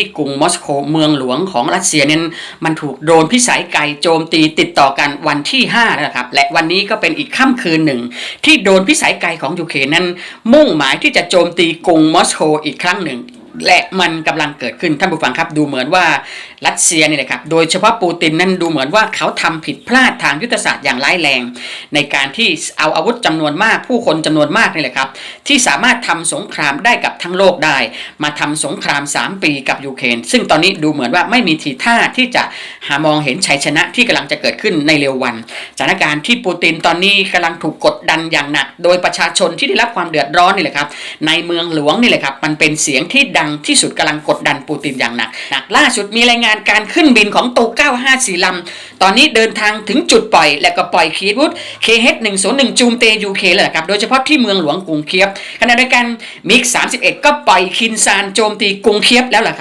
ที่กรุงมอสโกเมืองหลวงของรัสเซียเนี่ยมันถูกโดนพิสัยไกโจมตีติดต่อกันวันที่5แล้วนะครับและวันนี้ก็เป็นอีกค่ำคืนหนึ่ง ที่โดนพิสัยไกของยูเครนนั้น มุ่งหมายที่จะโจมตีกรุงมอสโกอีกครั้งหนึ่ง และมันกำลังเกิดขึ้นท่านผู้ฟังครับ ดูเหมือนว่ารัสเซียนี่แหละครับโดยเฉพาะปูตินนั้นดูเหมือนว่าเขาทำผิดพลาดทางยุทธศาสตร์อย่างร้ายแรง ในการที่เอาอาวุธจำนวนมากผู้คนจำนวนมากนี่แหละครับ ที่สามารถทำสงครามได้กับทั้งโลกได้ มาทำสงคราม 3 ปีกับยูเครนซึ่งตอนนี้ดูเหมือนว่าไม่มีทีท่าที่จะหามองเห็นชัยชนะที่กำลังจะเกิดขึ้นในเร็ววันสถานการณ์ที่ปูตินตอนนี้กำลังถูกกดดันอย่างหนัก โดยประชาชนที่ได้รับความเดือดร้อนนี่แหละครับในเมืองหลวงนี่แหละครับมันเป็นเสียงที่ดังที่สุดกำลังกดดันปูตินอย่างหนักหนักล่าสุดมีรายงานการขึ้นบินของตู 954 ลำ ตอนนี้เดินทางถึงจุดปล่อย และก็ปล่อยคีดวุฒ KH101 จูมเตยูเคเลยครับ โดยเฉพาะที่เมืองหลวงกรุงเคียบขณะเดียวกันมิก 31 ก็ปล่อยคินซานโจมตีกรุงเคียบแล้วล่ะครับ